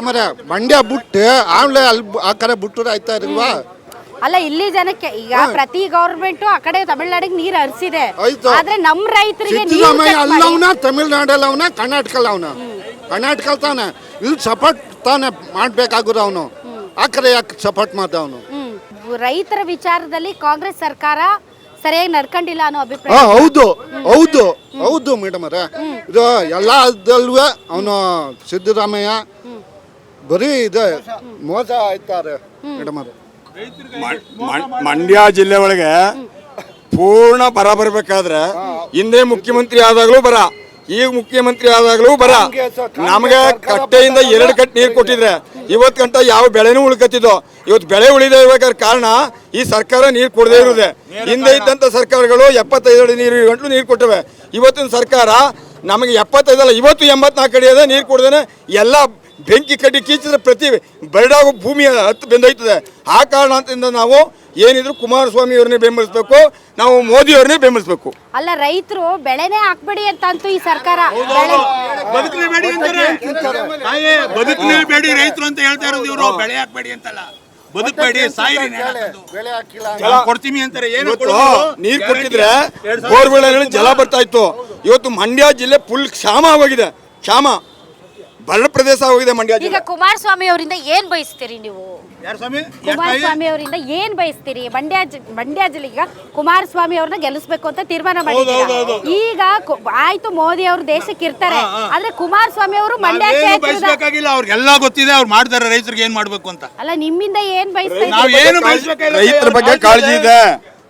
ಅವರೇ ಮಂಡ್ಯ ಬಿಟ್ಟು ಆಮೇಲೆ ಅಲ್ಲಿ ಆ ಕಡೆ ಬಿಟ್ಟರೆ ಆಯ್ತಾ ಇಲ್ವಾ ಅಲ್ಲ ಇಲ್ಲಿ ಜನಕ್ಕೆ ಈಗ ಪ್ರತಿ ಗೌರ್ಮೆಂಟ್ ಆ ಕಡೆ ತಮಿಳ್ನಾಡಿಗೆ ನೀರ್ ಹರಿಸಿದೆ. ಆಯ್ತು. ಆದ್ರೆ ನಮ್ಮ ರೈತರಿಗೆ ನೀರು ಸಿದ್ದರಾಮಯ್ಯ cut ಮಾಡಿ- ಅಲ್ಲವನ ತಮಿಳ್ನಾಡಲ್ಲಿ ಅವನ ಕರ್ನಾಟಕ ಅವನ ಕರ್ನಾಟಕ ತಾನೆ. ಇಲ್ಲಿ ಸಪೋರ್ಟ್ ತಾನೆ ಮಾಡ್ಬೇಕಾಗಿರೋ ಅವನು? ಆ ಕಡೆ ಯಾಕೆ ಸಪೋರ್ಟ್ ಮಾಡ್ದ ಅವನು? ಹ್ಮ್. ರೈತರ ವಿಚಾರದಲ್ಲಿ ಕಾಂಗ್ರೆಸ್ ಸರ್ಕಾರ ಸರಿಯಾಗಿ ನಡ್ಕೊಂಡಿಲ್ಲ ಅನ್ನೋ ಹಾ ಅಭಿಪ್ರಾಯ ಹೌದು. ಹೌದು ಹೌದು ಮೇಡಮ್ ಅವರೇ ಇದು ಎಲ್ಲ ಅದಲ್ವ ಅವನು ಸಿದ್ದರಾಮಯ್ಯ ಬರೀ ಇದೆ. ಮೋಸ ಆಯ್ತಾರೆ. ಮೇಡಮ್ ಮಂಡ್ಯ ಜಿಲ್ಲೆ ಒಳಗೆ ಪೂರ್ಣ ಬರ ಬರ್ಬೇಕಾದ್ರೆ ಹಿಂದೆ ಮುಖ್ಯಮಂತ್ರಿ ಆದಾಗ್ಲೂ ಬರ ಈಗ ಮುಖ್ಯಮಂತ್ರಿ ಆದಾಗ್ಲೂ ಬರ. ನಮಗೆ ಕಟ್ಟೆಯಿಂದ ಎರಡು ಕಟ್ ನೀರು ಕೊಟ್ಟಿದ್ರೆ ಇವತ್ತು ಗಂಟ ಯಾವ ಬೆಳೆನೂ ಉಳ್ಕತ್ತಿದ್ದು ಇವತ್ತು ಬೆಳೆ ಉಳಿದೇ ಇರ್ಬೇಕಾದ್ರೆ ಕಾರಣ ಈ ಸರ್ಕಾರ ನೀರು ಕೊಡದೇ ಇರುವುದೇ. ಹಿಂದೆ ಇದ್ದಂಥ ಸರ್ಕಾರಗಳು ಎಪ್ಪತ್ತೈದು ಅಡಿ ನೀರು ಗಂಟಲು ನೀರು ಕೊಟ್ಟವೆ. ಇವತ್ತಿನ ಸರ್ಕಾರ ನಮಗೆ ಎಪ್ಪತ್ತೈದಲ್ಲ ಇವತ್ತು ಎಂಬತ್ನಾಲ್ಕು ಅಡಿ ಅದ ನೀರು ಕೊಡ್ದೇನೆ ಎಲ್ಲ ಬೆಂಕಿ ಕಡ್ಡಿ ಕೀಚಿದ್ರೆ ಪ್ರತಿ ಬರಡಾಗೋ ಭೂಮಿ ಹತ್ತು ಬೆಂದೋಯ್ತದೆ. ಆ ಕಾರಣದಿಂದ ನಾವು ಏನಿದ್ರು ಕುಮಾರಸ್ವಾಮಿ ಅವ್ರನ್ನೇ ಬೆಂಬಲಿಸ್ಬೇಕು ನಾವು ಮೋದಿ ಅವ್ರನ್ನೇ ಬೆಂಬಲಿಸಬೇಕು. ಅಲ್ಲ ರೈತರು ಬೆಳೆನೇ ಹಾಕ್ಬೇಡಿ ಅಂತ ಅಂತೂ ಈ ಸರ್ಕಾರ ಬೆಳೆ ಬದುಕಲೇಬೇಡಿ ಬದುಕಲೇಬೇಡಿ ರೈತರು ಅಂತ ಹೇಳ್ತಾ ಇರೋದು ಇವರು. ಬೆಳೆ ಹಾಕ್ಬೇಡಿ ಅಂತಲ್ಲ. ಬದುಕಬೇಡಿ ಸಾಯಿರಿ ಬೆಳೆ ಹಾಕಿಲ್ಲ ನಾವು ಕೊಡ್ತೀವಿ ಅಂತಾರೆ. ಏನು? ನೀರು ಕೊಟ್ಟಿದ್ರೆ ಬೋರ್ವೆಲ್ ಜಲ ಬರ್ತಾ ಇತ್ತು. ಇವತ್ತು ಮಂಡ್ಯ ಜಿಲ್ಲೆ ಫುಲ್ ಕ್ಷಾಮ ಆಗೋಗಿದೆ. ಕ್ಷಾಮ. ಬರಡ ಪ್ರದೇಶ ಹೋಗಿದೆ ಮಂಡ್ಯ ಈಗ ಜಿಲ್ಲೆ. ಕುಮಾರಸ್ವಾಮಿ ಅವರಿಂದ ಏನ್ ಬಯಸ್ತೀರಿ ನೀವು? ಯಾರು ಸ್ವಾಮಿ? ಕುಮಾರಸ್ವಾಮಿ ಅವರಿಂದ ಏನ್ ಬಯಸ್ತೀರಿ? ಮಂಡ್ಯ ಜಿ- ಮಂಡ್ಯ ಜಿಲ್ಲೆಗ ಕುಮಾರಸ್ವಾಮಿ ಅವ್ರನ್ನ ಗೆಲ್ಲಿಸ್ಬೇಕು ಅಂತ ತೀರ್ಮಾನ ಮಾಡಿದ್ದೀರಾ? ಈಗ ಕು- ಆಯ್ತು ಮೋದಿ ಅವರು ದೇಶಕ್ಕೆ ಇರ್ತಾರೆ. ಆದ್ರೆ ಕುಮಾರಸ್ವಾಮಿ ಅವರು ಮಂಡ್ಯ ನಾವೇನು ಕ್ಷೇತ್ರದ ಬಯಸ್ಬೇಕಾಗಿಲ್ಲ ಅವ್ರಿಗೆಲ್ಲ ಗೊತ್ತಿದೆ ಅವ್ರು ಮಾಡ್ತಾರೆ ರೈತರಿಗೆ ಏನ್ ಮಾಡ್ಬೇಕು ಅಂತ. ಅಲ್ಲ ನಿಮ್ಮಿಂದ ಏನ್ ಬಯಸ್ತಾ ನಾವ್ ಏನು ಬಯಸ್ಬೇಕಾಗಿಲ್ಲ ರೈತರ ಬಗ್ಗೆ ಕಾಳಜಿ ಇದೆ.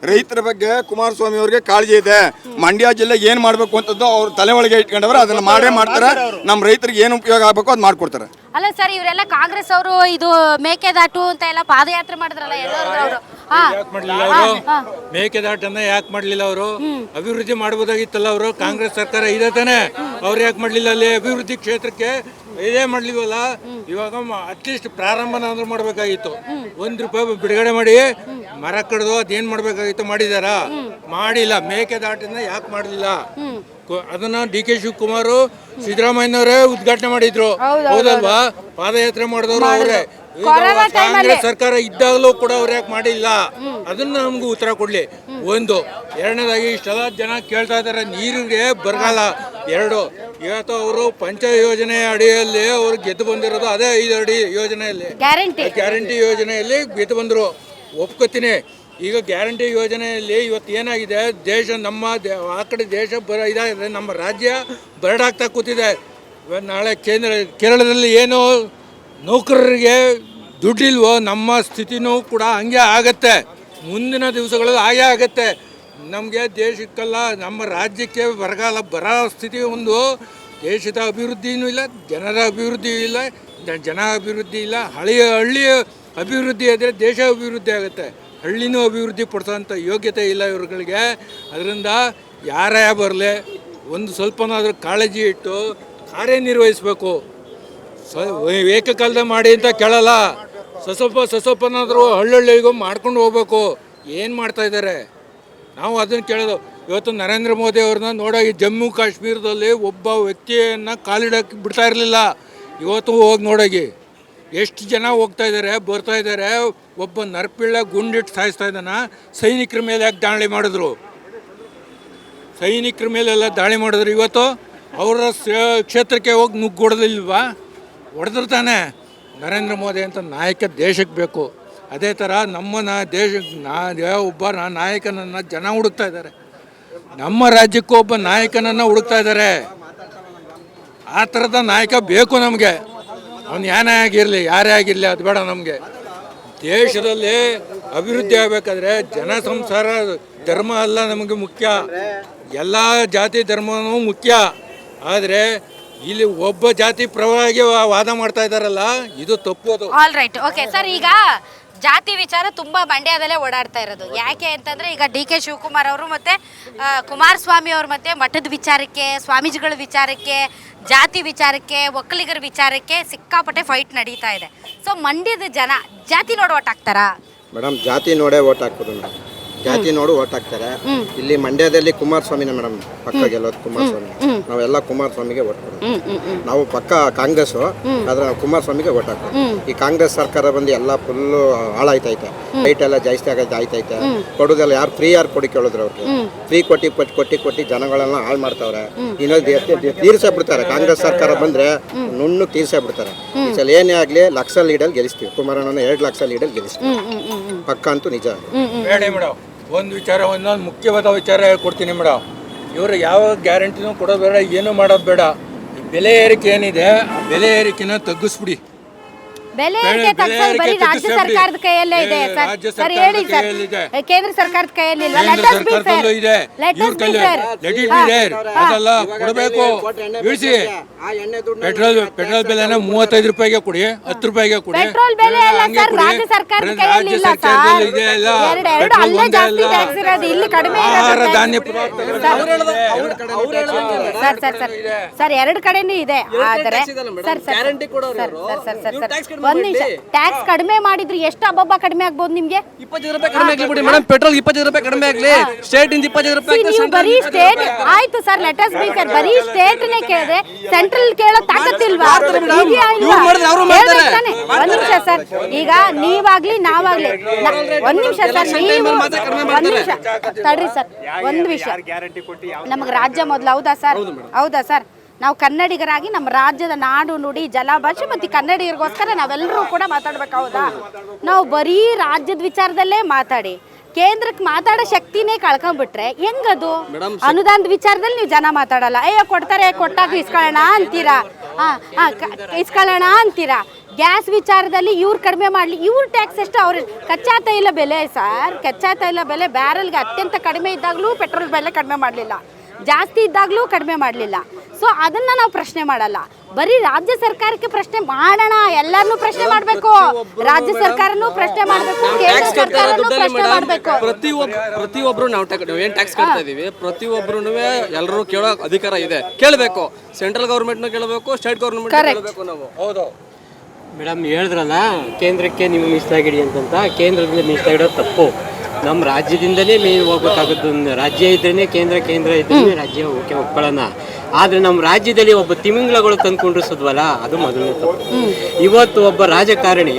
ರೈತರ ಬಗ್ಗೆ ಕುಮಾರಸ್ವಾಮಿ ಅವ್ರಿಗೆ ಕಾಳಜಿ ಇದೆ. ಮಂಡ್ಯ ಜಿಲ್ಲೆ ಏನ್ ಮಾಡ್ಬೇಕು ಅಂತದ್ದು ಅವ್ರ ತಲೆ ಒಳಗೆ ಇಟ್ಕೊಂಡವ್ರ ಅದನ್ನ ಮಾಡೇ ಮಾಡ್ತಾರೆ. ನಮ್ಮ ರೈತರಿಗೆ ಏನು ಉಪಯೋಗ ಆಗ್ಬೇಕು ಅದ್ ಮಾಡ್ಕೊಡ್ತಾರೆ. ಅಲ್ಲ ಸರ್ ಇವರೆಲ್ಲ ಕಾಂಗ್ರೆಸ್ ಅವರು ಇದು ಮೇಕೆದಾಟು ಅಂತ ಎಲ್ಲ ಪಾದಯಾತ್ರೆ ಮಾಡಿದ್ರಲ್ಲ ಎಲ್ಲರೂ ಅವರು. ಹಾ. ಮಾಡ್ಲಿಲ್ಲ ಅವರು? ಮೇಕೆದಾಟನ್ನ ಯಾಕೆ ಮಾಡ್ಲಿಲ್ಲ ಅವರು? ಅಭಿವೃದ್ಧಿ ಮಾಡಬಹುದಾಗಿತ್ತಲ್ಲ ಅವರು? ಕಾಂಗ್ರೆಸ್ ಸರ್ಕಾರ ಇದೆ ತಾನೆ. ಅವ್ರು ಯಾಕೆ ಮಾಡ್ಲಿಲ್ಲ ಅಲ್ಲಿ? ಅಭಿವೃದ್ಧಿ ಕ್ಷೇತ್ರಕ್ಕೆ ಇದೇ ಮಾಡ್ಲಿಲ್ವಲ್ಲ? ಇವಾಗ ಅಟ್ಲೀಸ್ಟ್ ಪ್ರಾರಂಭನಾದ್ರೂ ಮಾಡಬೇಕಾಗಿತ್ತು. ಒಂದ್ ರೂಪಾಯಿ ಬಿಡುಗಡೆ ಮಾಡಿ ಮರ ಕಡ್ದು ಅದೇನ್ ಮಾಡ್ಬೇಕಾಗಿತ್ತು ಮಾಡಿದಾರ? ಮಾಡಿಲ್ಲ. ಮೇಕೆದಾಟನ್ನ ಯಾಕೆ ಮಾಡಲಿಲ್ಲ? ಅದನ್ನ ಡಿ ಕೆ ಶಿವಕುಮಾರ್ ಸಿದ್ದರಾಮಯ್ಯನವರೇ ಉದ್ಘಾಟನೆ ಮಾಡಿದ್ರು. ಹೌದಲ್ವಾ? ಪಾದಯಾತ್ರೆ ಮಾಡಿದವರು ಅವರೇ. ಕೊರೋನಾ. ಕಾಂಗ್ರೆಸ್ ಸರ್ಕಾರ ಇದ್ದಾಗಲೂ ಕೂಡ ಅವ್ರು ಯಾಕೆ ಮಾಡಿಲ್ಲ? ಅದನ್ನ ನಮ್ಗೆ ಉತ್ತರ ಕೊಡ್ಲಿ. ಒಂದು ಎರಡನೇದಾಗಿ ಇಷ್ಟೆಲ್ಲ ಜನ ಕೇಳ್ತಾ ಇದ್ದಾರೆ ನೀರಿಗೆ ಬರಗಾಲ. ಎರಡು ಇವತ್ತು ಅವರು ಪಂಚ ಯೋಜನೆ ಅಡಿಯಲ್ಲಿ ಅವರು ಗೆದ್ದು ಬಂದಿರೋದು ಅದೇ ಐದು ಅಡಿ ಯೋಜನೆಯಲ್ಲಿ. ಗ್ಯಾರಂಟಿ ಗ್ಯಾರಂಟಿ ಯೋಜನೆಯಲ್ಲಿ ಗೆದ್ದು ಬಂದರು. ಒಪ್ಕೋತೀನಿ. ಈಗ ಗ್ಯಾರಂಟಿ ಯೋಜನೆಯಲ್ಲಿ ಇವತ್ತು ಏನಾಗಿದೆ? ದೇಶ ನಮ್ಮ ದೇ- ಆ ಕಡೆ ದೇಶ ಬರ ಇದಾಗಿದೆ. ನಮ್ಮ ರಾಜ್ಯ ಬರಡಾಗ್ತಾ ಕೂತಿದೆ. ಇವತ್ತು ನಾಳೆ ಕೇಂದ್ರ ಕೇರಳದಲ್ಲಿ ಏನು ನೌಕರರಿಗೆ ದುಡ್ಡಿಲ್ವೋ ನಮ್ಮ ಸ್ಥಿತಿನೂ ಕೂಡ ಹಂಗೆ ಆಗತ್ತೆ. ಮುಂದಿನ ದಿವಸಗಳು ಹಾಗೆ ಆಗತ್ತೆ. ನಮಗೆ ದೇಶಕ್ಕೆಲ್ಲ, ನಮ್ಮ ರಾಜ್ಯಕ್ಕೆ ಬರಗಾಲ ಬರೋ ಸ್ಥಿತಿ ಒಂದು. ದೇಶದ ಅಭಿವೃದ್ಧಿನೂ ಇಲ್ಲ, ಜನರ ಅಭಿವೃದ್ಧಿಯೂ ಇಲ್ಲ ಜನ ಅಭಿವೃದ್ಧಿ ಇಲ್ಲ. ಹಳೆಯ ಹಳ್ಳಿಯ ಅಭಿವೃದ್ಧಿ ಆದರೆ ದೇಶ ಅಭಿವೃದ್ಧಿ ಆಗುತ್ತೆ. ಹಳ್ಳಿನೂ ಅಭಿವೃದ್ಧಿ ಪಡಿಸೋಂಥ ಯೋಗ್ಯತೆ ಇಲ್ಲ ಇವ್ರುಗಳಿಗೆ. ಅದರಿಂದ ಯಾರೇ ಬರಲಿ, ಒಂದು ಸ್ವಲ್ಪನಾದರೂ ಕಾಳಜಿ ಇಟ್ಟು ಕಾರ್ಯನಿರ್ವಹಿಸಬೇಕು. ಸ, ಏಕಕಾಲದ ಮಾಡಿ ಅಂತ ಕೇಳಲ್ಲ. ಸಸ್ವಲ್ಪ ಸಸ್ವಲ್ಪನಾದರೂ ಹಳ್ಳಹಳ್ಳಿಗೂ ಮಾಡ್ಕೊಂಡು ಹೋಗ್ಬೇಕು. ಏನು ಮಾಡ್ತಾ ಇದ್ದಾರೆ? ನಾವು ಅದನ್ನು ಕೇಳೋದು. ಇವತ್ತು ನರೇಂದ್ರ ಮೋದಿ ಅವ್ರನ್ನ ನೋಡೋಗಿ ಜಮ್ಮು ಕಾಶ್ಮೀರದಲ್ಲಿ ಒಬ್ಬ ವ್ಯಕ್ತಿಯನ್ನು ಕಾಲಿಡಕ್ಕೆ ಬಿಡ್ತಾ ಇರಲಿಲ್ಲ. ಇವತ್ತು ಹೋಗಿ ನೋಡೋಗಿ. ಎಷ್ಟು ಜನ ಹೋಗ್ತಾ ಇದ್ದಾರೆ, ಬರ್ತಾ ಇದ್ದಾರೆ. ಒಬ್ಬ ನರ್ಪಿಳ್ಳ ಗುಂಡಿಟ್ಟು ಸಾಯಿಸ್ತಾ ಇದ್ದಾನ. ಸೈನಿಕರ ಮೇಲೆ ಯಾಕೆ ದಾಳಿ ಮಾಡಿದ್ರು? ಸೈನಿಕರ ಮೇಲೆಲ್ಲ ದಾಳಿ ಮಾಡಿದ್ರು ಇವತ್ತು. ಅವರ ಕ್ಷೇತ್ರಕ್ಕೆ ಹೋಗಿ ನುಗ್ಗೊಡೋದಿಲ್ವಾ ಹೊಡೆದ್ರು ತಾನೆ. ನರೇಂದ್ರ ಮೋದಿ ಅಂತ ನಾಯಕ ದೇಶಕ್ಕೆ ಬೇಕು. ಅದೇ ಥರ ನಮ್ಮ ನಾ ದೇಶ, ನಾ ಒಬ್ಬ ನಾ- ನಾಯಕನನ್ನು ಜನ ಹುಡುಕ್ತಾ ಇದ್ದಾರೆ. ನಮ್ಮ ರಾಜ್ಯಕ್ಕೂ ಒಬ್ಬ ನಾಯಕನನ್ನು ಹುಡುಕ್ತಾ ಇದ್ದಾರೆ. ಆ ಥರದ ನಾಯಕ ಬೇಕು ನಮಗೆ. ಅವನು ಯಾನೇ ಆಗಿರಲಿ, ಯಾರೇ ಆಗಿರಲಿ, ಅದು ಬೇಡ ನಮಗೆ. ದೇಶದಲ್ಲಿ ಅಭಿವೃದ್ಧಿ ಆಗಬೇಕಾದ್ರೆ ಜನ ಸಂಸಾರ, ಧರ್ಮ ಅಲ್ಲ ನಮಗೆ ಮುಖ್ಯ. ಎಲ್ಲ ಜಾತಿ ಧರ್ಮವೂ ಮುಖ್ಯ. ಆದರೆ ಇಲ್ಲಿ ಒಬ್ಬ ಜಾತಿ ಪರವಾಗಿ ವಾದ ಮಾಡ್ತಾ ಇದಾರಲ್ಲ ಇದು ತಪ್ಪು ಅದು. ಆಲ್ ರೈಟ್ ಓಕೆ ಸರ್ ಈಗ ಜಾತಿ ವಿಚಾರ ತುಂಬಾ ಮಂಡ್ಯದಲ್ಲೇ ಓಡಾಡ್ತಾ ಇರೋದು. ಯಾಕೆ ಅಂತಂದ್ರೆ ಈಗ ಡಿ ಕೆ ಶಿವಕುಮಾರ್ ಅವರು ಮತ್ತೆ ಆ, ಕುಮಾರಸ್ವಾಮಿ ಅವರು ಮತ್ತೆ ಮಠದ ವಿಚಾರಕ್ಕೆ ಸ್ವಾಮೀಜಿಗಳ ವಿಚಾರಕ್ಕೆ ಜಾತಿ ವಿಚಾರಕ್ಕೆ ಒಕ್ಕಲಿಗರ ವಿಚಾರಕ್ಕೆ ಸಿಕ್ಕಾಪಟ್ಟೆ ಫೈಟ್ ನಡೀತಾ ಇದೆ. ಸೊ ಮಂಡ್ಯದ ಜನ ಜಾತಿ ನೋಡಿ ಓಟ್ ಹಾಕ್ತಾರಾ? ಮೇಡಮ್ ಜಾತಿ ನೋಡೇ ಓಟ್ ಹಾಕೋದು ಮೇಡಮ್ ಜಾತಿ ನೋಡು ಓಟ್ ಹಾಕ್ತಾರೆ. ಇಲ್ಲಿ ಮಂಡ್ಯದಲ್ಲಿ ಕುಮಾರಸ್ವಾಮಿನ ಮೇಡಮ್ ಪಕ್ಕ ಗೆಲ್ಲೋದು ಕುಮಾರಸ್ವಾಮಿ. ನಾವೆಲ್ಲ ಕುಮಾರಸ್ವಾಮಿಗೆ ಓಟ್ ಕೊಡೋದು. ನಾವು ಪಕ್ಕ ಕಾಂಗ್ರೆಸ್ ಆದ್ರೆ ನಾವು ಕುಮಾರಸ್ವಾಮಿಗೆ ಓಟ್ ಹಾಕೋದು. ಈ ಕಾಂಗ್ರೆಸ್ ಸರ್ಕಾರ ಬಂದು ಎಲ್ಲ ಫುಲ್ಲು ಹಾಳಾಯ್ತೈತೆ. ರೈಟ್ ಎಲ್ಲ ಜಾಸ್ತಿ ಆಗೈತೆ ಆಯ್ತೈತೆ. ಕೊಡೋದೆಲ್ಲ ಯಾರು ಫ್ರೀ ಯಾರು ಕೊಡಿ ಕೇಳಿದ್ರು ಅವ್ರಿಗೆ. ಫ್ರೀ ಕೊಟ್ಟಿ ಕೊಟ್ಟು ಕೊಟ್ಟಿ ಕೊಟ್ಟಿ ಜನಗಳೆಲ್ಲ ಹಾಳು ಮಾಡ್ತಾವ್ರೆ. ಇನ್ನೊಂದು ತೀರ್ಸೇ ಬಿಡ್ತಾರೆ. ಕಾಂಗ್ರೆಸ್ ಸರ್ಕಾರ ಬಂದ್ರೆ ನುಣ್ಣು ತೀರ್ಸೇ ಬಿಡ್ತಾರೆ. ಸಲ ಏನೇ ಆಗ್ಲಿ ಲಕ್ಷ ಲೀಡಲ್ಲಿ ಗೆಲ್ಲಿಸ್ತೀವಿ. ಕುಮಾರಣ್ಣನ ಎರಡು ಲಕ್ಷ ಲೀಡಲ್ಲಿ ಗೆಲ್ಲಿಸ್ತೀವಿ. ಪಕ್ಕ ಅಂತೂ ನಿಜ ಒಂದು ವಿಚಾರ ಒಂದೊಂದು ಮುಖ್ಯವಾದ ವಿಚಾರ ಹೇಳ್ಕೊಡ್ತೀನಿ ಮೇಡಮ್ ಇವರು ಯಾವ ಗ್ಯಾರಂಟಿನೂ ಕೊಡೋದು ಬೇಡ, ಏನೂ ಮಾಡೋದು ಬೇಡ. ಬೆಲೆ ಏರಿಕೆ ಏನಿದೆ, ಬೆಲೆ ಏರಿಕೆನ ತಗ್ಗಿಸ್ಬಿಡಿ. ಬೆಲೆ ಏರಿಕೆ ಬೆಲೆ ತಗ್ಸೋದು ಬರೀ ರಾಜ್ಯ ಸರ್ಕಾರದ ಕೈಯಲ್ಲೇ ಇದೆ ಸರ್. ರಾಜ್ಯ ಸರ್ ಸರ್ಕಾರದ ಹೇಳಿ ಸರ್. ಕೇಂದ್ರ ಸರ್ಕಾರದ ಕೈಯಲ್ಲಿ ಇಲ್ಲ. ಲೆಟ್ ಅಸ್ ಬಿ ಸರ್ಕಾರದಲ್ಲೂ ಇದೆ. ಲೆಟ್ ಇವ್ರ ಅಸ್ ಬಿ ಕೈಲಿ fair let it be there ಅದೆಲ್ಲ ಕೊಡಬೇಕು. ಇಳಿಸಿ ಪೆಟ್ರೋಲ್ ಪೆಟ್ರೋಲ್ ಬೆಲೆನ ಮೂವತ್ತೈದು ರೂಪಾಯಿಗೆ ಕೊಡಿ ಹತ್ತು ರೂಪಾಯಿಗೆ ಕೊಡಿ. ಪೆಟ್ರೋಲ್ ಬೆಲೆ ಅಲ್ಲ ಸರ್. ರಾಜ್ಯ ಸರ್ಕಾರದ ಕೈಯಲ್ಲಿ ಇಲ್ಲ ಸರ್. ಎಲ್ಲ ಎರಡು ಎರಡು ಪೆಟ್ರೋಲ್ ಅಲ್ಲೇ. ಜಾಸ್ತಿ ಟ್ಯಾಕ್ಸ್ ಇರೋದು. ಇಲ್ಲಿ ಕಡಿಮೆ ಇರೋದು ಧಾನ್ಯ ಸರ್ ಸರ್ ಸರ್ ಸರ್. ಎರಡು ಕಡೆನೂ ಇದೆ. ಆದರೆ sir sir. Sir sir sir. Sir sir ಒಂದ್ ನಿಮಿಷ. ಟ್ಯಾಕ್ಸ್ ಕಡಿಮೆ ಮಾಡಿದ್ರೆ ಎಷ್ಟು ಅಬ್ಬಬ್ಬ ಕಡಿಮೆ ಆಗ್ಬೋದು ನಿಮ್ಗೆ? ಇಪ್ಪತ್ತೈದು ರೂಪಾಯಿ ಕಡಿಮೆ ಆಗ್ಲಿ ಬಿಡಿ ಮೇಡಮ್. ಪೆಟ್ರೋಲ್ ಇಪ್ಪತ್ತೈದು ರೂಪಾಯಿ ಕಡಿಮೆ ಆಗ್ಲಿ. ಸ್ಟೇಟ್ ಇಂದ ಇಪ್ಪತ್ತೈದು ರೂಪಾಯಿ ನೀವು ಬರೀ ಸ್ಟೇಟ್ ಆಯ್ತು ಸರ್ ಲೆಟಸ್ ಸ್ಪೀಕರ್ ಬರೀ ಸ್ಟೇಟ್ ನೇ ಕೇಳಿದ್ರೆ ಸೆಂಟ್ರಲ್ ಕೇಳೋ ತಾಕತ್ತಿಲ್ವಾ? ಇದೆಯಾ ಇಲ್ವಾ? ಇವ್ರು ಮಾಡಿದ್ರೆ ಅವ್ರು ಮಾಡ್ತಾರೆ. ಹೇಳ್ಬೇಕು ತಾನೇ? ಒಂದ್ ನಿಮಿಷ ಸರ್ ಈಗ ನೀವಾಗ್ಲಿ ನಾವಾಗ್ಲಿ. ನ- ಒಂದ್ ನಿಮಿಷ ಸರ್ ನೀವು ಒಂದ್ ನಿಮಿಷ. ತಡ್ರಿ ಸರ್ ಒಂದ್ ವಿಷಯ. ನಮಗೆ ರಾಜ್ಯ ಮೊದಲು ಹೌದಾ ಸರ್ ಹೌದಾ ಸರ್ ನಾವು ಕನ್ನಡಿಗರಾಗಿ ನಮ್ಮ ರಾಜ್ಯದ ನಾಡು ನುಡಿ ಜಲಭಾಷೆ ಮತ್ತು ಕನ್ನಡಿಗರಿಗೋಸ್ಕರ ನಾವೆಲ್ಲರೂ ಕೂಡ ಮಾತಾಡ್ಬೇಕು ಹೌದಾ? ನಾವು ಬರೀ ರಾಜ್ಯದ ವಿಚಾರದಲ್ಲೇ ಮಾತಾಡಿ ಕೇಂದ್ರಕ್ಕೆ ಮಾತಾಡೋ ಶಕ್ತಿನೇ ಕಳ್ಕೊಂಡ್ಬಿಟ್ರೆ ಹೆಂಗದು? ಅನುದಾನದ ವಿಚಾರದಲ್ಲಿ ನೀವು ಜನ ಮಾತಾಡಲ್ಲ ಅಯ್ಯೋ ಕೊಡ್ತಾರೆ ಕೊಟ್ಟಾಗ ಇಸ್ಕೊಳ್ಳೋಣ ಅಂತೀರಾ? ಹಾಂ ಹಾಂ ಇಸ್ಕೊಳ್ಳೋಣ ಅಂತೀರಾ? ಗ್ಯಾಸ್ ವಿಚಾರದಲ್ಲಿ ಇವ್ರು ಕಡಿಮೆ ಮಾಡಲಿ ಇವ್ರ ಟ್ಯಾಕ್ಸ್ ಎಷ್ಟು ಅವ್ರ ಕಚ್ಚಾ ತೈಲ ಬೆಲೆ ಸರ್ ಕಚ್ಚಾ ತೈಲ ಬೆಲೆ ಬ್ಯಾರಲ್ಗೆ ಅತ್ಯಂತ ಕಡಿಮೆ ಇದ್ದಾಗಲೂ ಪೆಟ್ರೋಲ್ ಬೆಲೆ ಕಡಿಮೆ ಮಾಡಲಿಲ್ಲ. ಜಾಸ್ತಿ ಇದ್ದಾಗಲೂ ಕಡಿಮೆ ಮಾಡಲಿಲ್ಲ. ಸೊ ಅದನ್ನ ನಾವು ಪ್ರಶ್ನೆ ಮಾಡಲ್ಲ. ಬರೀ ರಾಜ್ಯ ಸರ್ಕಾರಕ್ಕೆ ಪ್ರಶ್ನೆ ಮಾಡೋಣ ಎಲ್ಲರನ್ನು ಪ್ರಶ್ನೆ ಮಾಡಬೇಕು. ರಾಜ್ಯ ಸರ್ಕಾರನೂ ಪ್ರಶ್ನೆ ಮಾಡಬೇಕು ಕೇಂದ್ರ ಸರ್ಕಾರನೂ ಪ್ರಶ್ನೆ ಮಾಡಬೇಕು. ಪ್ರತಿಯೊಬ್ಬ ಪ್ರತಿಯೊಬ್ರು ನಾವು ನಾವು ಏನ್ ಟ್ಯಾಕ್ಸ್ ಕಟ್ತಾ ಇದೀವಿ? ಪ್ರತಿಯೊಬ್ಬರು ಎಲ್ಲರೂ ಕೇಳೋ ಅಧಿಕಾರ ಇದೆ. ಕೇಳಬೇಕು. ಸೆಂಟ್ರಲ್ ಗೌರ್ಮೆಂಟ್ನು ಕೇಳಬೇಕು ಸ್ಟೇಟ್ ಗೌರ್ಮೆಂಟ್ ಕೇಳಬೇಕು ನಾವು. ಹೌದು. ಮೇಡಮ್ ಹೇಳಿದ್ರಲ್ಲ ಕೇಂದ್ರಕ್ಕೆ ನೀವು ಮೀಸಲಾಗಿಡಿ ಅಂತಂತ ಕೇಂದ್ರದಿಂದ ಮೀಸಲಾಗಿಡೋದು ತಪ್ಪು. ನಮ್ಮ ರಾಜ್ಯದಿಂದಲೇ ಮೇನ್ ಹೋಗ್ಬೇಕಾಗುತ್ತೆ ರಾಜ್ಯ ಇದ್ರೇನೆ ಕೇಂದ್ರ ಕೇಂದ್ರ ಇದ್ರೇನೆ ರಾಜ್ಯ ಓಕೆ ಒಪ್ಕೊಳ್ಳೋಣ ಆದರೆ ನಮ್ಮ ರಾಜ್ಯದಲ್ಲಿ ಒಬ್ಬ ತಿಮಿಂಗ್ಲಗಳು ತಂದ್ಕೊಂಡಿರ್ಸದ್ವಲ್ಲ ಕುಂಡ್ರಿಸಿದ್ವಲ್ಲ ಅದು ಮೊದಲನೇ ತಪ್ಪು. ಇವತ್ತು ಒಬ್ಬ ರಾಜಕಾರಣಿ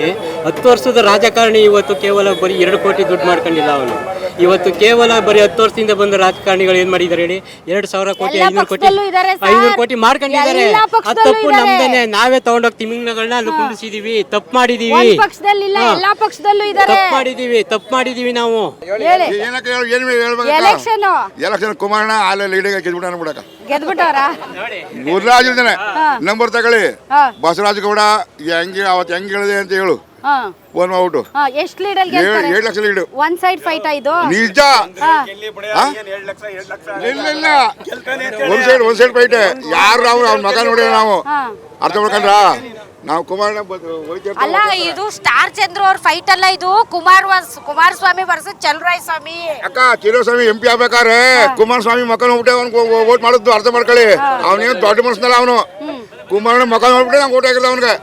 ಹತ್ತು ವರ್ಷದ ರಾಜಕಾರಣಿ ಇವತ್ತು ಕೇವಲ ಬರೀ ಎರಡು ಕೋಟಿ ದುಡ್ಡು ಮಾಡ್ಕೊಂಡಿಲ್ಲ ಅವನು. ಇವತ್ತು ಕೇವಲ ಬರೀ ಹತ್ತು ವರ್ಷದಿಂದ ಬಂದ ರಾಜಕಾರಣಿಗಳು ಏನ್ ಮಾಡಿದ್ದಾರೆ ಹೇಳಿ? ಎರಡು ಸಾವಿರ ಕೋಟಿ ಐನೂರು ಕೋಟಿ. ಐನೂರು ಕೋಟಿ ಮಾಡ್ಕೊಂಡಿದ್ದಾರೆ. ತಪ್ಪು ಇದ್ದಾರೆ. ನಮ್ದೇನೆ. ನಾವೇ ತಗೊಂಡೋಗಿ ತಿಮಿಂಗ್ಲಗಳನ್ನ ಅಲ್ಲಿ ಕುಂಡಿಸಿದೀವಿ ತಪ್ಪು ಮಾಡಿದೀವಿ. ಒಂದ್ ಪಕ್ಷದಲ್ಲಿಲ್ಲ ಎಲ್ಲಾ ಪಕ್ಷದಲ್ಲೂ ಇದ್ದಾರೆ ತಪ್ಪು ಮಾಡಿದೀವಿ. ತಪ್ಪು ಮಾಡಿದೀವಿ ನಾವು. ಎಲೆಕ್ಷನ್ ಎಲೆಕ್ಷನ್ ಕುಮಾರಣ್ಣ ಹಾಲೆ ಲೀಡಿಗೆ ಗೆದ್ಬಿಟ್ಟಾನ ಗೆದ್ಬಿಟ್ಟವ್ರ ಗುರುರಾಜ್ ಇದ್ದಾನೆ ನಂಬರ್ ತಗೊಳ್ಳಿ. ಬಸವರಾಜ್ ಗೌಡ ಹೆಂಗ್ ಅವತ್ ಹೆಂಗ್ ಹೇಳಿದೆ ಅಂತ ಹೇಳು. ಹಾ. ಫೋನ್ ಮಾಡ್ಬಿಟ್ಟು. ಹಾ ಎಷ್ಟ್ ಲೀಡರ್ ಏಳು ಲಕ್ಷ ಲೀಡು ಒನ್ ಸೈಡ್ ಫೈಟ್ ಇದು? ನಿಜ? ಇಲ್ಲ ಇಲ್ಲ ಒಂದ್ ಸೈಡ್ ಒಂದ್ ಸೈಡ್ ಫೈಟ್ ಯಾರು ಅವ್ನ ಮಗ ನೋಡಿ ನಾವು? ಅರ್ಥ ಮಾಡ್ಕೊಂಡ್ರ? ನಾವು ಕುಮಾರಣ್ಣ ಅಲ್ಲ ಇದು ಸ್ಟಾರ್ ಚಂದ್ರು ಅವ್ರ ಫೈಟ್ ಅಲ್ಲ ಇದು? Kumar Kumaraswamy versus Chaluvarayaswamy ಅಕ್ಕ ಚಿರೋಸ್ವಾಮಿ ಎಂ ಪಿ ಆಗ್ಬೇಕಾದ್ರೆ ಕುಮಾರಸ್ವಾಮಿ ಮಕ್ಕ ನೋಡ್ಬಿಟ್ಟೆ ಊಟ ಓಟ್ ಮಾಡುದು ಅರ್ಥ ಮಾಡ್ಕೊಳ್ಳಿ. ಅವನೇನು ದೊಡ್ಡ ಮನಸ್ಸಿನಲ್ಲ ಅವನು. ಕುಮಾರನ ಮಕ್ಕ ನೋಡ್ಬಿಟ್ಟೆ ನಂಗೆ ಓಟ್ ಆಗಿಲ್ಲ ಅವನಿಗೆ.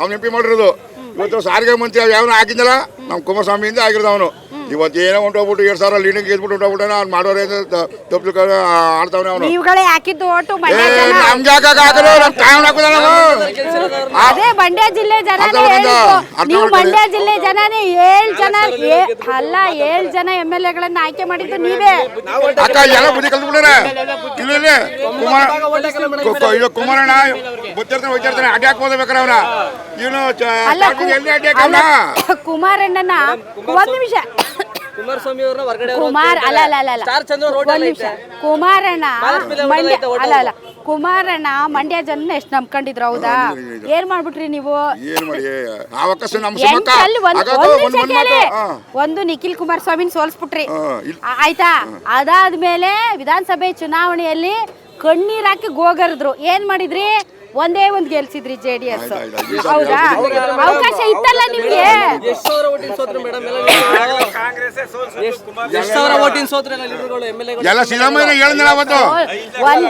ಅವ್ನು ಎಂ ಪಿ ಮಾಡಿರೋದು ಇವತ್ತು ಸಾರಿಗೆ ಮಂತ್ರಿ ಯಾವನ ಹಾಕಿದ್ದಲ್ಲ ನಮ್ಮ ಕುಮಾರಸ್ವಾಮಿಯಿಂದ ಆಗಿರೋದು ಅವನು. ಇವತ್ತು ಏನೋ ಹೊಂಟೋಗ್ಬಿಟ್ಟು ಎರಡು ಸಾವಿರ ಲೀಡಿಂಗ್ ಗೆದ್ಬಿಟ್ಟು ಹೊಂಟೋಗ್ಬಿಟ್ಟೆ ಅವ್ನು ಮಾಡೋರೆ ತಪ್ಪು ಆಡ್ತಾವನೆ ಅವನು. ನೀವುಗಳೇ ಹಾಕಿದ್ದು ಓಟು ಮಂಡ್ಯ ಜನ. ನಮ್ಗೆ ಯಾಕೆ ಹಾಕಲು ನಮ್ಮ ಟೈಮ್ ಹಾಕುದ ಅದೇ ಮಂಡ್ಯ ಜಿಲ್ಲೆ ಜನ ಹೇಳಿದ್ದು ನೀವು. ಮಂಡ್ಯ ಜಿಲ್ಲೆ ಜನನೇ ಏಳ್ ಜನ ಏ- ಅಲ್ಲ ಏಳ್ ಜನ ಎಂ ಎಲ್ ಎಗಳನ್ನ ಆಯ್ಕೆ ಮಾಡಿದ್ದು ನೀವೇ. ಅಕ್ಕ ಎಲ್ಲ ಬುದ್ಧಿ ಕಲ್ತ್ಬಿಟ್ಟಾರೆ ಇಲ್ಲ ಇಲ್ಲ. ಕುಮಾರ ಕು- ಕು- ಇದು ಕುಮಾರಣ್ಣ ಗೊತ್ತಿರ್ತಾನೆ ಹೋಗ್ತಿರ್ತಾನೆ ಅಡ್ಡಿ ಹಾಕ್ಬೋದು ಬೇಕಾರೆ ಅವನ. ಇವನು ಅಲ್ಲ ಕು- ಎಲ್ಲಿ ಅಡ್ಡಿ ಅಲ್ಲ ಕುಮಾರಣ್ಣನ ಒಂದ್ ನಿಮಿಷ. ಕುಮಾರಸ್ವಾಮಿ ಅವ್ರನ್ನ ಹೊರಗಡೆ ಕುಮಾರ್ ಅಲ್ಲ ಅಲ್ಲ ಅಲ್ಲ ಅಲ್ಲ. ಸ್ಟಾರ್ ಚಂದ್ರ ರೋಡ್ ಒಂದ್ ನಿಮಿಷ. ಕುಮಾರಣ್ಣ ಮಂಡ್ಯ ಅಲ್ಲ ಅಲ್ಲ. ಕುಮಾರಣ್ಣ ಮಂಡ್ಯ ಜನ ಎಷ್ಟು ನಂಬ್ಕೊಂಡಿದ್ರು ಹೌದಾ? ಏನ್ ಮಾಡ್ಬಿಟ್ರಿ ನೀವು? ಏನ್ ಮಾಡಿ ಅವಕಾಶ ನಮ್ಮ ಸುಮಕ್ಕ? ಎಂಟಲ್ಲಿ ಒಂದ್ ಆಗಾಗ ಒಂದ್ ಒಂದ್ ನಿಮಿಷ ಒಂದ್ ಕೇಳಿ. ಮಾತು ಒಂದು ನಿಖಿಲ್ ಕುಮಾರಸ್ವಾಮಿನ ಸೋಲ್ಸ್ಬಿಟ್ರಿ. ಹಾ, ಇಲ್- ಆ- ಆಯ್ತಾ? ಅದಾದ್ಮೇಲೆ ವಿಧಾನಸಭೆ ಚುನಾವಣೆಯಲ್ಲಿ ಕಣ್ಣೀರ್ ಹಾಕಿ ಗೋಗರಿದ್ರು. ಏನ್ ಮಾಡಿದ್ರಿ? ಒಂದೇ ಒಂದು ಗೆಲ್ಸಿದ್ರಿ ಜೆ ಡಿ ಎಸ್. ಹೌದಾ? ಅವಕಾಶ ಇತ್ತಲ್ಲ ನಿಮ್ಗೆ? ಎಷ್ಟು ಸಾವಿರ ಓಟಿನ ಸೋತ್ರು ಮೇಡಮ್ ಎಷ್ಟು ಸಾವಿರ ಓಟಿನ ಸೋತ್ರೆ ಎಲ್ಲ ಸಿದ್ದರಾಮಯ್ಯ ಅವತ್ತು. ಒಂದ್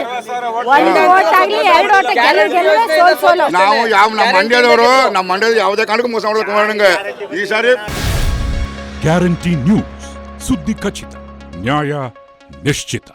ಒಂದ್ ಓಟ್ ಆಗ್ಲಿ ಎರಡು ಓಟ್ ಗೆಲ್ಲ ಗೆಲ್ಲ ಸೋಲ್ ಸೋಲು ನಾವು ಯಾವ ನಮ್ಮ ಮಂಡ್ಯದವರು ನಮ್ಮ ಮಂಡ್ಯದ ಯಾವುದೇ ಕಾರಣಕ್ಕೂ ಮೋಸ ಮಾಡೋದು ಕುಮಾರಣ್ಣಂಗೆ ಈ ಸಾರಿ ಗ್ಯಾರಂಟಿ ನ್ಯೂಸ್ ಸುದ್ದಿ ಖಚಿತ ನ್ಯಾಯ ನಿಶ್ಚಿತ.